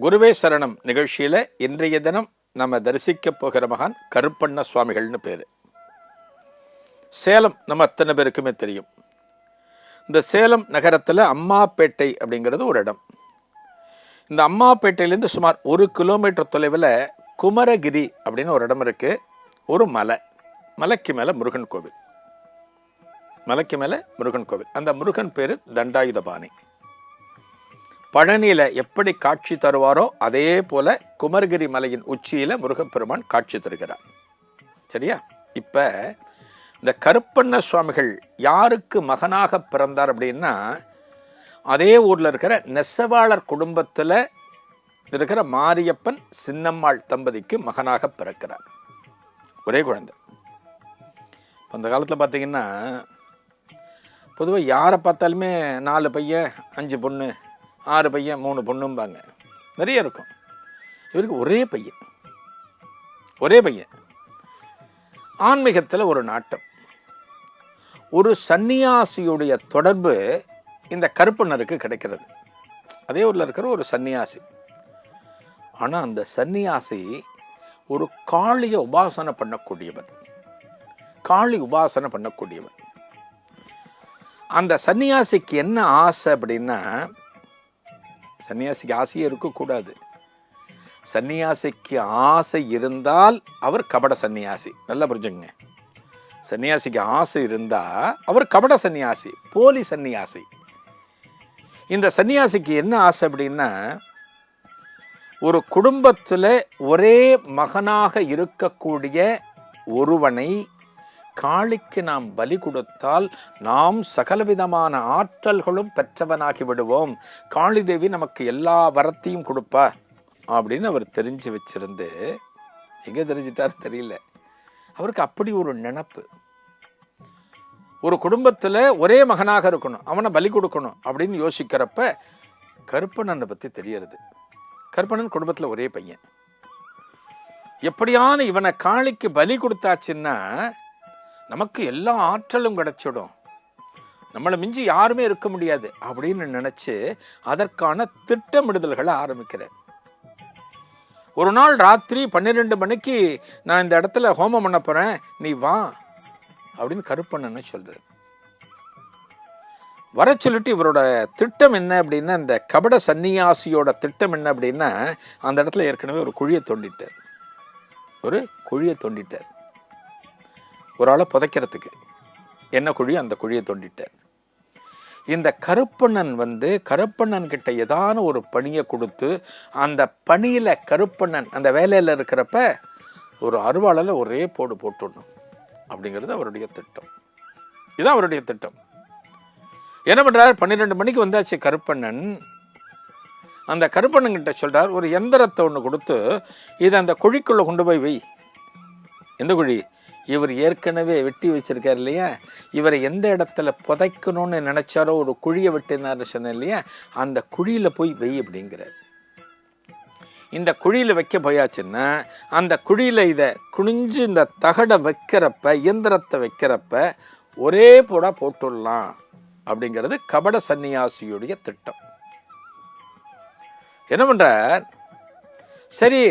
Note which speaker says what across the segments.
Speaker 1: குருவே சரணம் நிகழ்ச்சியில் இன்றைய தினம் நம்ம தரிசிக்க போகிற மகான் கருப்பண்ண சுவாமிகள்னு பேர். சேலம் நம்ம அத்தனை பேருக்குமே தெரியும். இந்த சேலம் நகரத்தில் அம்மாப்பேட்டை அப்படிங்கிறது ஒரு இடம். இந்த அம்மாப்பேட்டையிலேருந்து சுமார் ஒரு கிலோமீட்டர் தொலைவில் குமரகிரி அப்படின்னு ஒரு இடம் இருக்குது ஒரு மலை. மலைக்கு மேலே முருகன் கோவில். மலைக்கு மேலே முருகன் கோவில். அந்த முருகன் பேர் தண்டாயுதபாணி. பழனியில் எப்படி காட்சி தருவாரோ அதே போல் குமரகிரி மலையின் உச்சியில் முருகப்பெருமான் காட்சி தருகிறார். சரியா? இப்போ இந்த கருப்பண்ண சுவாமிகள் யாருக்கு மகனாக பிறந்தார் அப்படின்னா அதே ஊரில் இருக்கிற நெசவாளர் குடும்பத்தில் இருக்கிற மாரியப்பன் சின்னம்மாள் தம்பதிக்கு மகனாக பிறக்கிறார். ஒரே குழந்தை. அந்த காலத்தில் பார்த்தீங்கன்னா பொதுவாக யாரை பார்த்தாலுமே நாலு பையன் அஞ்சு பொண்ணு ஆறு பையன் மூணு பொண்ணும்பாங்க. நிறைய இருக்கும். இவருக்கு ஒரே பையன். ஒரே பையன். ஆன்மீகத்தில் ஒரு நாட்டம். ஒரு சன்னியாசியுடைய தொடர்பு இந்த கருப்பனருக்கு கிடைக்கிறது. அதே ஊரில் இருக்கிற ஒரு சன்னியாசி. ஆனால் அந்த சன்னியாசி ஒரு காளியை உபாசனை பண்ணக்கூடியவர் காளி உபாசனை பண்ணக்கூடியவர் அந்த சன்னியாசிக்கு என்ன ஆசை அப்படின்னா சன்னியாசிக்கு ஆசையே இருக்கக்கூடாது. சன்னியாசிக்கு ஆசை இருந்தால் அவர் கபட சன்னியாசி. நல்லா புரிஞ்சுங்க சன்னியாசிக்கு ஆசை இருந்தால் அவர் கபட சன்னியாசி போலி சன்னியாசி. இந்த சன்னியாசிக்கு என்ன ஆசை அப்படின்னா ஒரு குடும்பத்தில் ஒரே மகனாக இருக்கக்கூடிய ஒருவனை காளிக்கு நாம் பலி கொடுத்தால் நாம் சகலவிதமான ஆற்றல்களும் பெற்றவனாகி விடுவோம். காளி தேவி நமக்கு எல்லா வரத்தையும் கொடுப்பா அப்படின்னு அவர் தெரிஞ்சு வச்சிருந்து எங்கே தெரிஞ்சிட்டார் தெரியல. அவருக்கு அப்படி ஒரு நினப்பு. ஒரு குடும்பத்தில் ஒரே மகனாக இருக்கணும் அவனை பலி கொடுக்கணும் அப்படின்னு யோசிக்கிறப்ப கருப்பணனை பற்றி தெரியறது. கருப்பணன் குடும்பத்தில் ஒரே பையன். எப்படியான இவனை காளிக்கு பலி கொடுத்தாச்சுன்னா நமக்கு எல்லா ஆற்றலும் கிடைச்சிடும். நம்மளை மிஞ்சி யாருமே இருக்க முடியாது அப்படின்னு நினச்சி அதற்கான திட்டமிடுதல்களை ஆரம்பிக்கிறேன். ஒரு நாள் ராத்திரி பன்னிரெண்டு மணிக்கு நான் இந்த இடத்துல ஹோமம் பண்ண போகிறேன் நீ வா அப்படின்னு கருப்பண்ணன்னு சொல்கிறேன் வர சொல்லிட்டு இவரோட திட்டம் என்ன அப்படின்னா இந்த கபட சன்னியாசியோட திட்டம் என்ன அப்படின்னா அந்த இடத்துல ஏற்கனவே ஒரு குழியை தோண்டிட்டார். ஒரு குழியை தோண்டிட்டார். ஒரு ஆளை புதைக்கிறதுக்கு. என்ன குழி? அந்த குழியை தோண்டிட்டேன் இந்த கருப்பண்ணன் வந்து கருப்பண்ணன் கிட்ட ஏதான ஒரு பணியை கொடுத்து அந்த பணியில் கருப்பண்ணன் அந்த வேலையில் இருக்கிறப்ப ஒரு அருவாளில் ஒரே போடு போட்டுடணும் அப்படிங்கிறது அவருடைய திட்டம். இதுதான் அவருடைய திட்டம். என்ன பண்ணுறார் பன்னிரெண்டு மணிக்கு வந்தாச்சு கருப்பண்ணன். அந்த கருப்பண்ணன் சொல்கிறார் ஒரு எந்திரத்தை ஒன்று கொடுத்து இதை அந்த குழிக்குள்ளே கொண்டு போய் வை. எந்த குழி? இவர் ஏற்கனவே வெட்டி வச்சிருக்காரு இல்லையா? இவரை எந்த இடத்துல புதைக்கணும்னு நினச்சாரோ ஒரு குழியை வெட்டினார்னு சொன்னேன் இல்லையா? அந்த குழியில் போய் வெய் அப்படிங்கிறார். இந்த குழியில் வைக்க போயாச்சுன்னா அந்த குழியில் இதை குனிஞ்சு இந்த தகடை வைக்கிறப்ப இயந்திரத்தை வைக்கிறப்ப ஒரே போட போட்டுடலாம் அப்படிங்கிறது கபட சன்னியாசியுடைய திட்டம். என்ன பண்ணுறார் சரி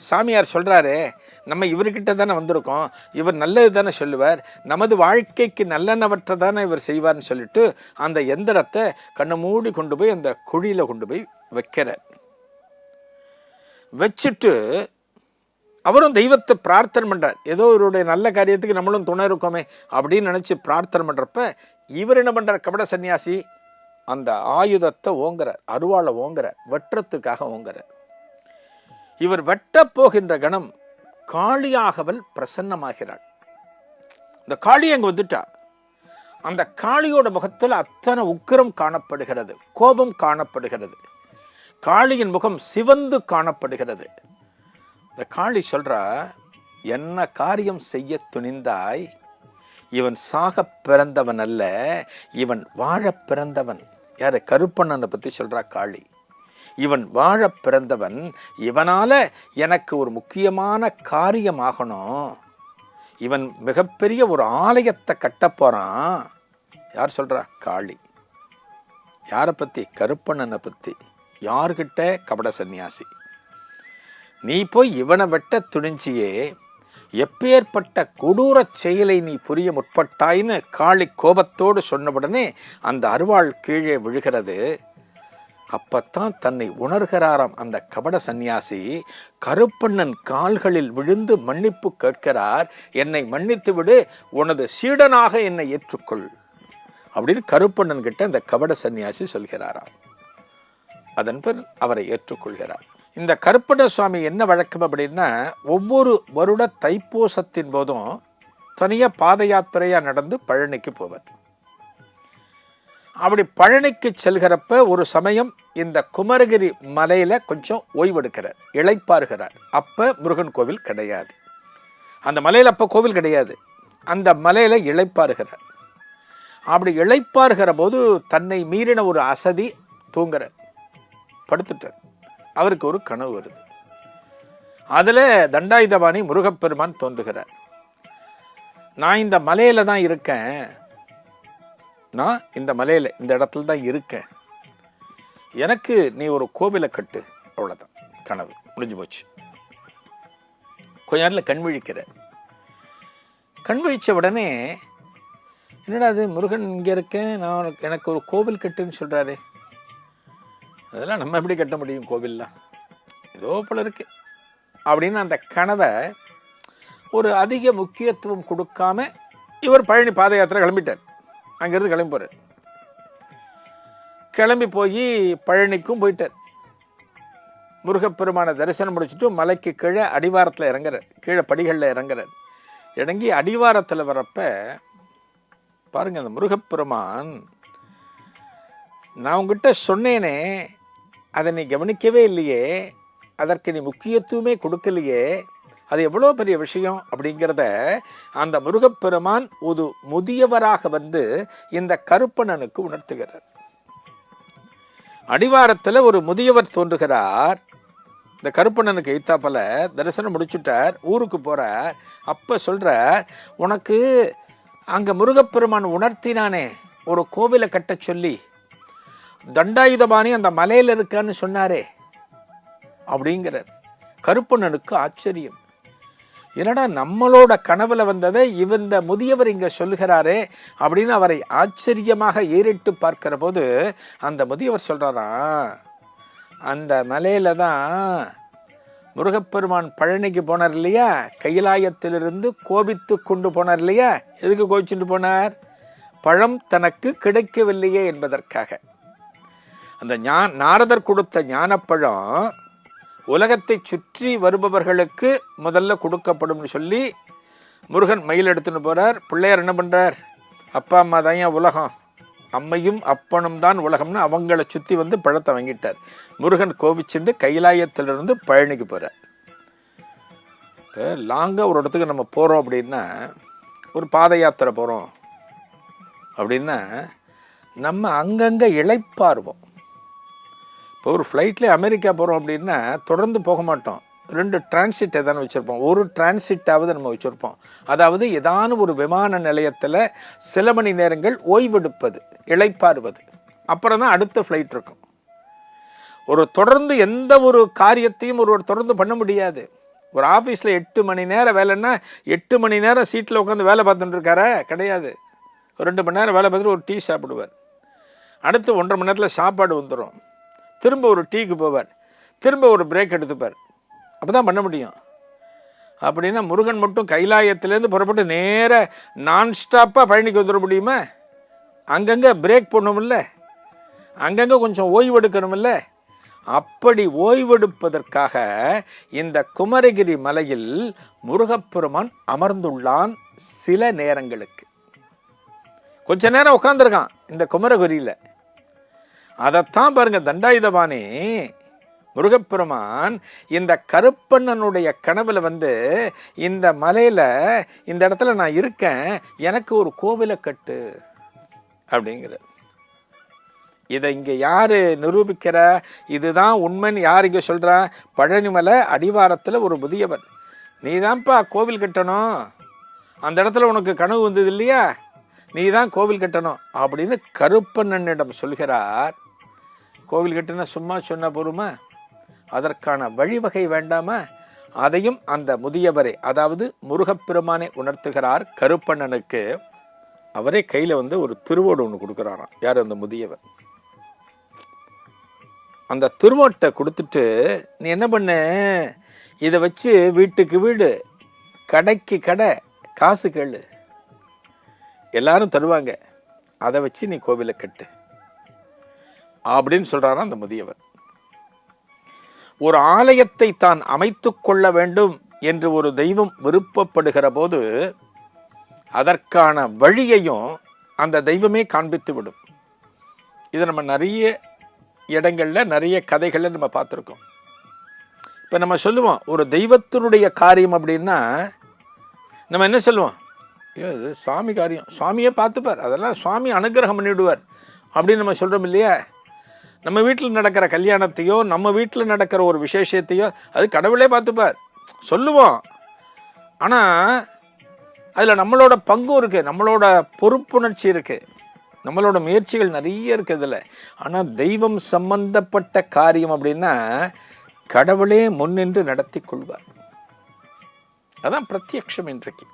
Speaker 1: சாமியார் சொல்கிறாரே நம்ம இவர்கிட்ட தானே வந்திருக்கோம். இவர் நல்லது தானே சொல்லுவார். நமது வாழ்க்கைக்கு நல்லனவற்றை தானே இவர் செய்வார்னு சொல்லிட்டு அந்த எந்திரத்தை கண்ணை மூடி கொண்டு போய் அந்த குழியில் கொண்டு போய் வைக்கிறார். வச்சுட்டு அவரும் தெய்வத்தை பிரார்த்தனை பண்ணுறார் ஏதோ இவருடைய நல்ல காரியத்துக்கு நம்மளும் துணை இருக்கோமே அப்படின்னு நினச்சி பிரார்த்தனை பண்ணுறப்ப இவர் என்ன பண்ணுறார் கபட சன்னியாசி அந்த ஆயுதத்தை ஓங்குறார். அருவாளை ஓங்குறார். வெட்டுறத்துக்காக ஓங்குறார். இவர் வெட்டப் போகின்ற கணம் காளியாகவள் பிரசன்னமாகிறாள். இந்த காளி அங்கே வந்துட்டா. அந்த காளியோட முகத்தில் அத்தனை உக்கிரம் காணப்படுகிறது கோபம் காணப்படுகிறது. காளியின் முகம் சிவந்து காணப்படுகிறது. இந்த காளி சொல்கிறா என்ன காரியம் செய்ய துணிந்தாய்? இவன் சாக பிறந்தவன் அல்ல இவன் வாழ பிறந்தவன். யார்? கருப்பண்ணனை பற்றி சொல்கிறா காளி. இவன் வாழ பிறந்தவன் இவனால் எனக்கு ஒரு முக்கியமான காரியமாகணும். இவன் மிகப்பெரிய ஒரு ஆலயத்தை கட்ட யார் சொல்கிறா காளி. யாரை பற்றி கருப்பண்ணனை பற்றி யார்கிட்ட? கபட சந்நியாசி. நீ போய் இவனை வெட்ட துணிஞ்சியே எப்பேற்பட்ட கொடூரச் செயலை நீ புரிய முற்பட்டாயின்னு காளி கோபத்தோடு சொன்னவுடனே அந்த அருவாள் கீழே விழுகிறது. அப்பத்தான் தன்னை உணர்கிறாராம் அந்த கபட சந்நியாசி. கருப்பண்ணன் கால்களில் விழுந்து மன்னிப்பு கேட்கிறார். என்னை மன்னித்து விடு உனது சீடனாக என்னை ஏற்றுக்கொள். அப்படின்னு கருப்பண்ணன் கிட்ட இந்த கபட சன்னியாசி சொல்கிறாராம். அதன் பின் அவரை ஏற்றுக்கொள்கிறார். இந்த கருப்பண்ண சுவாமி என்ன வழக்கம் அப்படின்னா ஒவ்வொரு வருட தைப்பூசத்தின் போதும் தனியாக பாத யாத்திரையாக நடந்து பழனிக்கு போவார். அப்படி பழனிக்கு செல்கிறப்ப ஒரு சமயம் இந்த குமரகிரி மலையில் கொஞ்சம் ஓய்வெடுக்கிறார் இழைப்பாருகிறார் அப்போ முருகன் கோவில் கிடையாது. அந்த மலையில் அப்போ கோவில் கிடையாது. அந்த மலையில் இழைப்பாருகிறார் அப்படி இழைப்பாருகிற போது தன்னை மீறின ஒரு அசதி தூங்குறார். படுத்துட்டார். அவருக்கு ஒரு கனவு வருது. அதில் தண்டாயுதபாணி முருகப்பெருமான் தோன்றுகிறார். நான் இந்த மலையில் தான் இருக்கேன். நான் இந்த மலையில் இந்த இடத்துல தான் இருக்கேன். எனக்கு நீ ஒரு கோவிலை கட்டு. அவ்வளோதான் கனவு. முடிஞ்சு போச்சு. கொஞ்ச நேரத்தில் கண் விழிக்கிற. கண் விழிச்ச உடனே என்னடா அது முருகன் இங்கே இருக்கேன். நான் எனக்கு ஒரு கோவில் கட்டுன்னு சொல்கிறாரு அதெல்லாம் நம்ம எப்படி கட்ட முடியும் கோவில்லாம் ஏதோ போல இருக்கு. அப்படின்னு அந்த கனவை ஒரு அதிக முக்கியத்துவம் கொடுக்காம இவர் பழனி பாத யாத்திரை கிளம்பிட்டார். அங்கேருந்து கிளம்பி போகிறார் கிளம்பி போய் பழனிக்கும் போயிட்டார். முருகப்பெருமானை தரிசனம் முடிச்சுட்டு மலைக்கு கீழே அடிவாரத்தில் இறங்குறார். கீழே படிகளில் இறங்குறார். இறங்கி அடிவாரத்தில் வரப்ப பாருங்க அந்த முருகப்பெருமான் நான் உங்ககிட்ட சொன்னேனே அதை நீ கவனிக்கவே இல்லையே அதற்கு நீ முக்கியத்துவமே கொடுக்கலையே அது எவ்வளோ பெரிய விஷயம் அப்படிங்கிறத அந்த முருகப்பெருமான் ஒரு முதியவராக வந்து இந்த கருப்பணனுக்கு உணர்த்துகிறார். அடிவாரத்தில் ஒரு முதியவர் தோன்றுகிறார். இந்த கருப்பண்ணனுக்கு எய்த்தாப்பல தரிசனம் முடிச்சுட்டார் ஊருக்கு போகிறார் அப்போ சொல்கிறார் உனக்கு அங்கே முருகப்பெருமான் உணர்த்தினானே ஒரு கோவிலை கட்டச் சொல்லி தண்டாயுதபாணி அந்த மலையில் இருக்கான்னு சொன்னாரே அப்படிங்கிறார். கருப்பண்ணனுக்கு ஆச்சரியம். என்னடா நம்மளோட கனவுல வந்ததை இந்த முதியவர் இங்க சொல்லுகிறாரே அப்படின்னு அவரை ஆச்சரியமாக ஏறிட்டு பார்க்கிற போது அந்த முதியவர் சொல்றாராம் அந்த மலையில தான் முருகப்பெருமான் பழனிக்கு போனார் இல்லையா? கைலாயத்திலிருந்து கோபித்து கொண்டு போனார் இல்லையா? எதுக்கு கோபிச்சுட்டு போனார்? பழம் தனக்கு கிடைக்கவில்லையே என்பதற்காக. அந்த ஞா நாரதர் கொடுத்த ஞானப்பழம் உலகத்தை சுற்றி வருபவர்களுக்கு முதல்ல கொடுக்கப்படும்னு சொல்லி முருகன் மயில் எடுத்துன்னு போகிறார் பிள்ளையார் என்ன பண்ணுறார் அப்பா அம்மா தான் ஏன் உலகம்? அம்மையும் அப்பனும் தான் உலகம்னு அவங்கள சுற்றி வந்து பழத்தை வாங்கிட்டார். முருகன் கோவிச்சுண்டு கைலாயத்திலிருந்து பழனிக்கு போகிறார் இப்போ லாங்காக ஒரு இடத்துக்கு நம்ம போகிறோம் அப்படின்னா ஒரு பாத யாத்திரை போகிறோம் அப்படின்னா நம்ம அங்கங்கே இளைப்பாருவோம் இப்போ ஒரு ஃப்ளைட்டில் அமெரிக்கா போகிறோம் அப்படின்னா தொடர்ந்து போக மாட்டோம். ரெண்டு டிரான்சிட் எதானு வச்சுருப்போம். ஒரு டிரான்சிட்டாவது நம்ம வச்சுருப்போம். அதாவது ஏதான ஒரு விமான நிலையத்தில் சில மணி நேரங்கள் ஓய்வெடுப்பது இளைப்பாறுவது. அப்புறம் தான் அடுத்த ஃப்ளைட் இருக்கும். ஒரு தொடர்ந்து எந்த ஒரு காரியத்தையும் ஒருவர் தொடர்ந்து பண்ண முடியாது. ஒரு ஆஃபீஸில் எட்டு மணி நேரம் வேலைன்னா எட்டு மணி நேரம் சீட்டில் உட்காந்து வேலை பார்த்துட்டு இருக்காரா? கிடையாது. ஒரு ரெண்டு மணி நேரம் வேலை பார்த்துட்டு ஒரு டீ சாப்பிடுவார். அடுத்து ஒன்றரை மணி நேரத்தில் சாப்பாடு வந்துடும் திரும்ப ஒரு டீக்கு போவார். திரும்ப ஒரு பிரேக் எடுத்துப்பார். அப்போ தான் பண்ண முடியும். அப்படின்னா முருகன் மட்டும் கைலாயத்திலேருந்து புறப்பட்டு நேர நான் ஸ்டாப்பாக பழனிக்கு வந்துட முடியுமா? அங்கங்கே பிரேக் பண்ணணுமில்ல அங்கங்கே கொஞ்சம் ஓய்வெடுக்கணுமில்ல அப்படி ஓய்வெடுப்பதற்காக இந்த குமரகிரி மலையில் முருகப்பெருமான் அமர்ந்துள்ளான் சில நேரங்களுக்கு. கொஞ்ச நேரம் உட்காந்துருக்கான் இந்த குமரகிரியில். அதைத்தான் பாருங்க தண்டாயுதபாணி முருகப்பெருமான் இந்த கருப்பண்ணனுடைய கனவில் வந்து இந்த மலையில் இந்த இடத்துல நான் இருக்கேன் எனக்கு ஒரு கோவிலை கட்டு அப்படிங்கிற இதை இங்கே யார் நிரூபிக்கிற? இதுதான் உண்மைன்னு யார் இங்கே சொல்கிறா பழனிமலை அடிவாரத்தில் ஒரு புதியவர் நீ தான்ப்பா கோவில் கட்டணும். அந்த இடத்துல உனக்கு கனவு வந்தது இல்லையா? நீ தான் கோவில் கட்டணும் அப்படின்னு கருப்பண்ணனிடம் சொல்கிறார். கோவில் கட்டுனா சும்மா சொன்ன போருமா அதற்கான வழிவகை வேண்டாமா? அதையும் அந்த முதியவரே அதாவது முருகப்பெருமானை உணர்த்துகிறார் கருப்பண்ணனுக்கு. அவரே கையில் வந்து ஒரு திருவோடு ஒன்று கொடுக்குறாராம். யார் அந்த முதியவர்? அந்த திருவோட்டை கொடுத்துட்டு நீ என்ன பண்ண? இதை வச்சு வீட்டுக்கு வீடு கடைக்கு கடை காசு கேளு. எல்லாரும் தருவாங்க. அதை வச்சு நீ கோவிலை கட்டு. அப்படின்னு சொல்றாராம் அந்த முதியவர். ஒரு ஆலயத்தை தான் அமைத்து கொள்ள வேண்டும் என்று ஒரு தெய்வம் விருப்பப்படுகிற போது அதற்கான வழியையும் அந்த தெய்வமே காண்பித்து விடும். இதை நம்ம நிறைய இடங்களில் நிறைய கதைகளில் நம்ம பார்த்துருக்கோம். இப்போ நம்ம சொல்லுவோம் ஒரு தெய்வத்தினுடைய காரியம் அப்படின்னா நம்ம என்ன சொல்லுவோம்? ஐயோ இது சுவாமி காரியம். சுவாமியே பார்த்துப்பார். அதெல்லாம் சுவாமி அனுகிரகம் பண்ணிவிடுவார் அப்படின்னு நம்ம சொல்கிறோம் இல்லையா? நம்ம வீட்டில் நடக்கிற கல்யாணத்தையோ நம்ம வீட்டில் நடக்கிற ஒரு விசேஷத்தையோ அது கடவுளே பார்த்துப்பார். சொல்லுவோம். ஆனால் அதில் நம்மளோட பங்கும் இருக்குது நம்மளோட பொறுப்புணர்ச்சி இருக்குது நம்மளோட முயற்சிகள் நிறைய இருக்குது இதில். ஆனால் தெய்வம் சம்பந்தப்பட்ட காரியம் அப்படின்னா கடவுளே முன்னின்று நடத்தி கொள்வார். அதான் பிரத்யக்ஷம் இன்றைக்கு.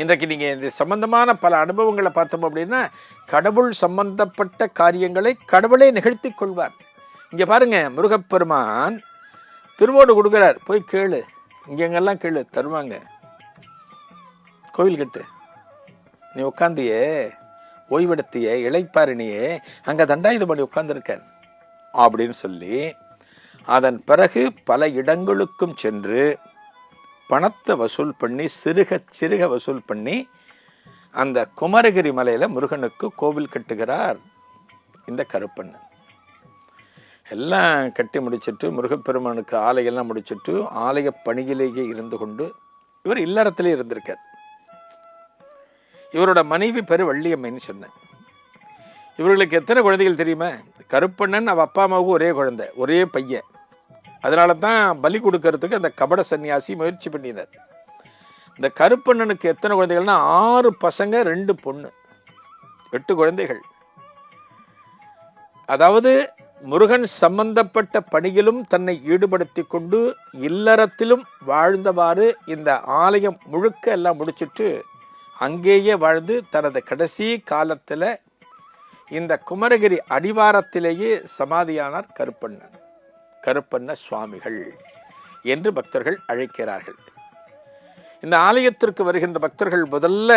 Speaker 1: இன்றைக்கு நீங்கள் இந்த சம்பந்தமான பல அனுபவங்களை பார்த்தோம் அப்படின்னா கடவுள் சம்பந்தப்பட்ட காரியங்களை கடவுளே நிகழ்த்தி கொள்வார். இங்கே பாருங்கள் முருகப்பெருமான் திருவோடு கொடுக்குறார். போய் கேளு. இங்கெங்கெல்லாம் கேளு? தருவாங்க. கோவில் கட்டு. நீ உட்காந்தியே ஓய்வெடுத்தியே இளைப்பாரினியே அங்கே தண்டாயுத பண்ணி உட்காந்துருக்கார் அப்படின்னு சொல்லி அதன் பிறகு பல இடங்களுக்கும் சென்று பணத்தை வசூல் பண்ணி சிறுக சிறுக வசூல் பண்ணி அந்த குமரகிரி மலையில் முருகனுக்கு கோவில் கட்டுகிறார் இந்த கருப்பண்ணன். எல்லாம் கட்டி முடிச்சிட்டு முருகப்பெருமானுக்கு ஆலையெல்லாம் முடிச்சிட்டு ஆலய பணியிலேயே இருந்து கொண்டு இவர் இல்லறத்திலே இருந்திருக்கார். இவரோட மனைவி பேர் வள்ளியம்மைன்னு சொன்னேன். இவர்களுக்கு எத்தனை குழந்தைகள் தெரியுமா? கருப்பண்ணன் அவள் அப்பா அம்மாவுக்கு ஒரே குழந்தை ஒரே பையன். அதனால தான் பலி கொடுக்கறதுக்கு அந்த கபட சன்னியாசி முயற்சி பண்ணினார். இந்த கருப்பண்ணனுக்கு எத்தனை குழந்தைகள்னா ஆறு பசங்க ரெண்டு பொண்ணு. எட்டு குழந்தைகள். அதாவது முருகன் சம்பந்தப்பட்ட பணியிலும் தன்னை ஈடுபடுத்தி கொண்டு இல்லறத்திலும் வாழ்ந்தவாறு இந்த ஆலயம் முழுக்க எல்லாம் முடிச்சிட்டு அங்கேயே வாழ்ந்து தனது கடைசி காலத்தில் இந்த குமரகிரி அடிவாரத்திலேயே சமாதியானார் கருப்பண்ணன். கருப்பண்ண சுவாமிகள் என்று பக்தர்கள் அழைக்கிறார்கள். இந்த ஆலயத்திற்கு வருகின்ற பக்தர்கள் முதல்ல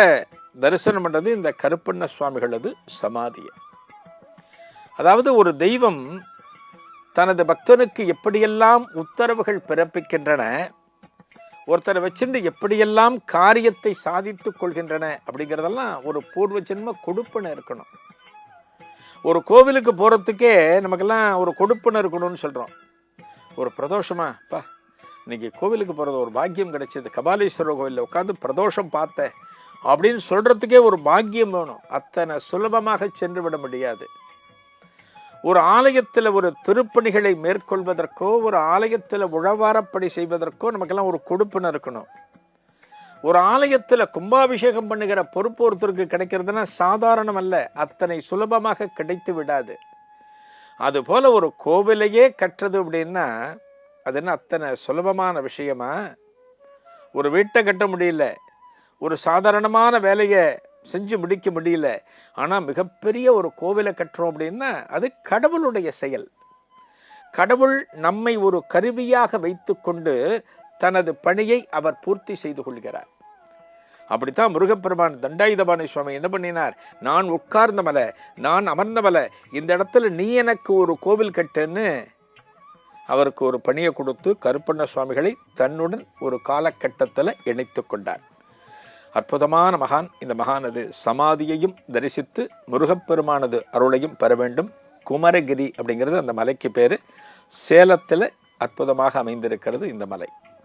Speaker 1: தரிசனம் பண்ணது இந்த கருப்பண்ண சுவாமிகளது சமாதியை. அதாவது ஒரு தெய்வம் தனது பக்தனுக்கு எப்படியெல்லாம் உத்தரவுகள் பிறப்பிக்கின்றன ஒருத்தரை வச்சுட்டு எப்படியெல்லாம் காரியத்தை சாதித்து கொள்கின்றன அப்படிங்கிறதெல்லாம் ஒரு பூர்வ ஜென்ம கொடுப்பனை இருக்கணும். ஒரு கோவிலுக்கு போகிறதுக்கே நமக்கெல்லாம் ஒரு கொடுப்பனை இருக்கணும்னு சொல்கிறோம் ஒரு பிரதோஷமாக பா இன்றைக்கி கோவிலுக்கு போகிறது ஒரு பாக்கியம் கிடைச்சது. கபாலீஸ்வரர் கோவிலில் உட்காந்து பிரதோஷம் பார்த்தேன். அப்படின்னு சொல்கிறதுக்கே ஒரு பாக்கியம் வேணும். அத்தனை சுலபமாக சென்று விட முடியாது. ஒரு ஆலயத்தில் ஒரு திருப்பணிகளை மேற்கொள்வதற்கோ ஒரு ஆலயத்தில் உழவாரப்படி செய்வதற்கோ நமக்கெல்லாம் ஒரு கொடுப்புன்னு இருக்கணும். ஒரு ஆலயத்தில் கும்பாபிஷேகம் பண்ணுகிற பொறுப்பு ஒருத்தருக்கு கிடைக்கிறதுனா சாதாரணம் அல்ல அத்தனை சுலபமாக கிடைத்து விடாது. அதுபோல் ஒரு கோவிலையே கட்டுறது அப்படின்னா அது என்ன அத்தனை சுலபமான விஷயமா? ஒரு வீட்டை கட்ட முடியல. ஒரு சாதாரணமான வேலையை செஞ்சு முடிக்க முடியல. ஆனால் மிகப்பெரிய ஒரு கோவிலை கட்டுறோம் அப்படின்னா அது கடவுளுடைய செயல். கடவுள் நம்மை ஒரு கருவியாக வைத்துக்கொண்டு தனது பணியை அவர் பூர்த்தி செய்து கொள்கிறார். அப்படித்தான் முருகப்பெருமான் தண்டாயுதபாணி சுவாமி என்ன பண்ணினார்? நான் உட்கார்ந்த மலை நான் அமர்ந்த மலை இந்த இடத்துல நீ எனக்கு ஒரு கோவில் கட்டுன்னு அவருக்கு ஒரு பணியை கொடுத்து கருப்பண்ண சுவாமிகளை தன்னுடன் ஒரு காலகட்டத்தில் இணைத்து கொண்டார். அற்புதமான மகான். இந்த மகானது சமாதியையும் தரிசித்து முருகப்பெருமானது அருளையும் பெற வேண்டும். குமரகிரி அப்படிங்கிறது அந்த மலைக்கு பேர். சேலத்தில் அற்புதமாக அமைந்திருக்கிறது இந்த மலை.